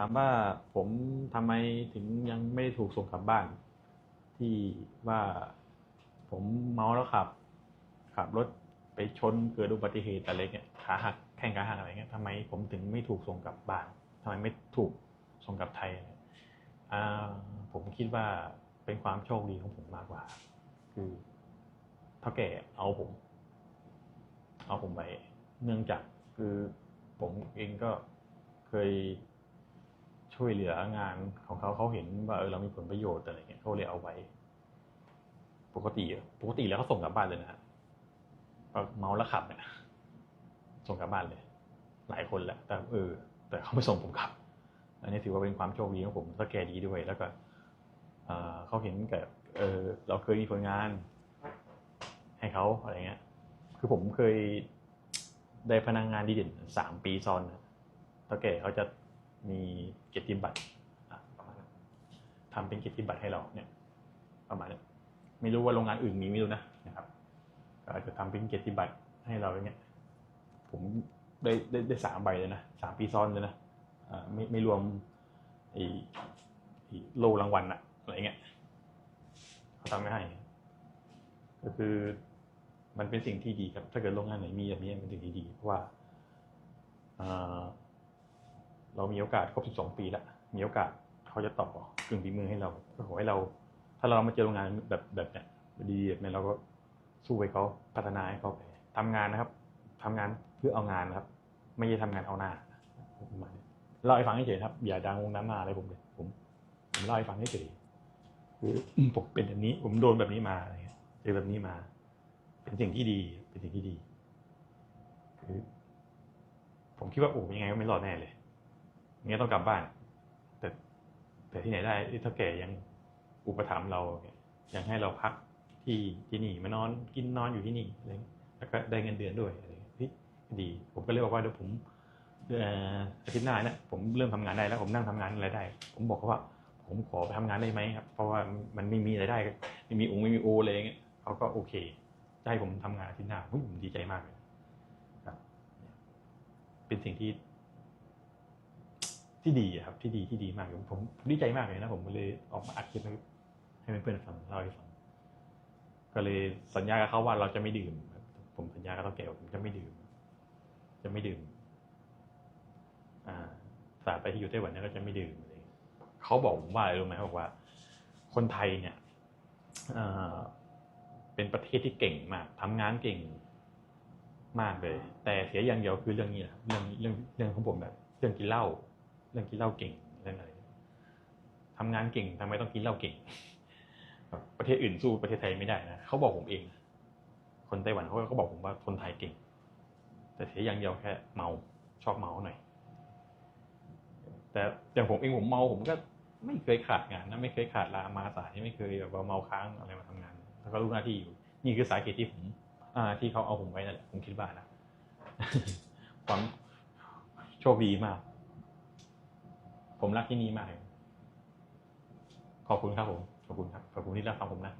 ถามว่าผมทำไมถึงยังไม่ได้ถูกส่งกลับบ้าน ที่ว่าผมเมาแล้วขับ ขับรถไปชนเกิดอุบัติเหตุอะไรเงี้ยขาหักแข้งขาหักอะไรเงี้ยทำไมผมถึงไม่ถูกส่งกลับบ้านทำไมไม่ถูกส่งกลับไทยอ่าผมคิดว่าเป็นความโชคดีของผมมากกว่า คือเท่าแก่เอาผม เอาผมไปเนื่องจากคือผมเองก็เคย ช่วยเหลืองานของเขาเขาเห็นว่าเออเรามีผลประโยชน์อะไรเงี้ยเขาเลยเอาไว้ ปกติปกติแล้วเขาส่งกลับบ้านเลยนะฮะเมาแล้วขับเนี่ยส่งกลับบ้านเลย หลายคนแหละแต่เออ แต่เขาไม่ส่งผมกลับ อันนี้ถือว่าเป็นความโชคดีของผมถ้าแกดีด้วยแล้วก็เออเขาเห็นกับเออเราเคยมีผลงาน ให้เขาอะไรเงี้ย คือผมเคยได้พนักงานดีเด่นสามปีซ้อนนะเท่าแก่เขาจะ มีเกียรติบัตรประมาณนั้นทำเป็นเกียรติบัตรให้เราเนี่ย ประมาณนี้ไม่รู้ว่าโรงงานอื่นมีไม่รู้นะนะครับก็อาจจะทำเป็นเกียรติบัตรให้เราอย่างเงี้ย ผมได้ได้ได้สามใบเลยนะสามปีซ้อนเลยนะอ่าไม่ไม่รวมไอ้โลรางวัลอะอะไรเงี้ยเขาทำไม่ให้ ก็คือมันเป็นสิ่งที่ดีครับ ถ้าเกิดโรงงานไหนมีแบบนี้เป็นสิ่งที่ดีเพราะว่าอ่อ เรามีโอกาสครบ 12 ปีแล้วมีโอกาสเขาจะต่อกึ่งฝีมือให้เราก็ขอให้เรา ถ้าเรามาเจอโรงงานแบบแบบเนี้ยดีแบบเนี้ยเราก็สู้ไปเขาพัฒนาให้เขาไปทำงานนะครับทำงานเพื่อเอางานนะครับ ไม่ใช่ทำงานเอาหน้าปราณนี้เล่าให้ฟังเฉยครับ อย่าดังวงน้ำมาอะไรผมเลยผมผมเล่าให้ฟังเฉยคือผมเป็นแบบนี้ ผมโดนแบบนี้มาอะไรเงี้ยเจอแบบนี้มา เป็นสิ่งที่ดี เป็นสิ่งที่ดีคือผมคิดว่าโอ้ยังไงก็ไม่รอดแน่เลย เงี้ยต้องกลับบ้าน แต่แต่ที่ไหนได้ที่เท่าแก่ยังอุปถัมภ์เราเนี่ยยังให้เราพักที่ที่นี่มานอนกินนอนอยู่ที่นี่อะไรแล้วก็ได้เงินเดือนด้วยอะไรเงี้ยเฮ้ยดี ผมก็เลยบอกว่าเดี๋ยวผมอาทิตย์หน้าเนี่ยผมเริ่มทำงานได้แล้ว ผมนั่งทำงานอะไรได้ ผมบอกเขาว่า ผมขอไปทำงานได้ไหมครับ เพราะว่ามันไม่มีรายได้ไม่มีองค์ไม่มีโออะไรเงี้ยเขาก็โอเคจะให้ผมทำงานอาที่หน้าผมดีใจมากเลยครับ เป็นสิ่งที่ ที่ดีครับที่ดีที่ดีมากผมดีใจมากเลยนะผมเลยออกมาอัดคลิปให้เพื่อนๆฟังเล่าให้ฟังก็เลยสัญญากับเขาว่าเราจะไม่ดื่มครับผมสัญญากับเขาแก่ผมจะไม่ดื่ม จะไม่ดื่ม อ่าสาไปที่อยู่ไต้หวันเนี่ยก็จะไม่ดื่มอะไรเขาบอกผมว่าอะไรรู้ไหมเขาบอกว่า คนไทยเนี่ยเป็นประเทศที่เก่งมากทำงานเก่งมากเลย แต่เสียอย่างเดียวคือเรื่องนี้แหละเรื่องเรื่องเรื่องของผมแบบเรื่องกินเหล้า เรื่องกินเหล้าเก่งเรื่องอะไรทำงานเก่งทำไมต้องกินเหล้าเก่งประเทศอื่นสู้ประเทศไทยไม่ได้นะเขาบอกผมเอง คนไต้หวันเขาก็บอกผมว่าคนไทยเก่ง แต่เสียอย่างเดียวแค่เมาชอบเมาหน่อย แต่อย่างผมเองผมเมาผมก็ไม่เคยขาดงานนะไม่เคยขาดลามาสายไม่เคยแบบว่าเมาค้างอะไรมาทำงาน แล้วก็รู้หน้าที่อยู่ นี่คือสาเหตุที่ผมอ่าที่เขาเอาผมไว้นั่นแหละผมคิดว่านะความโชคดีมาก ผมรักที่นี่มากเลยขอบคุณครับผม ขอบคุณครับ ขอบคุณที่รับฟังผมนะ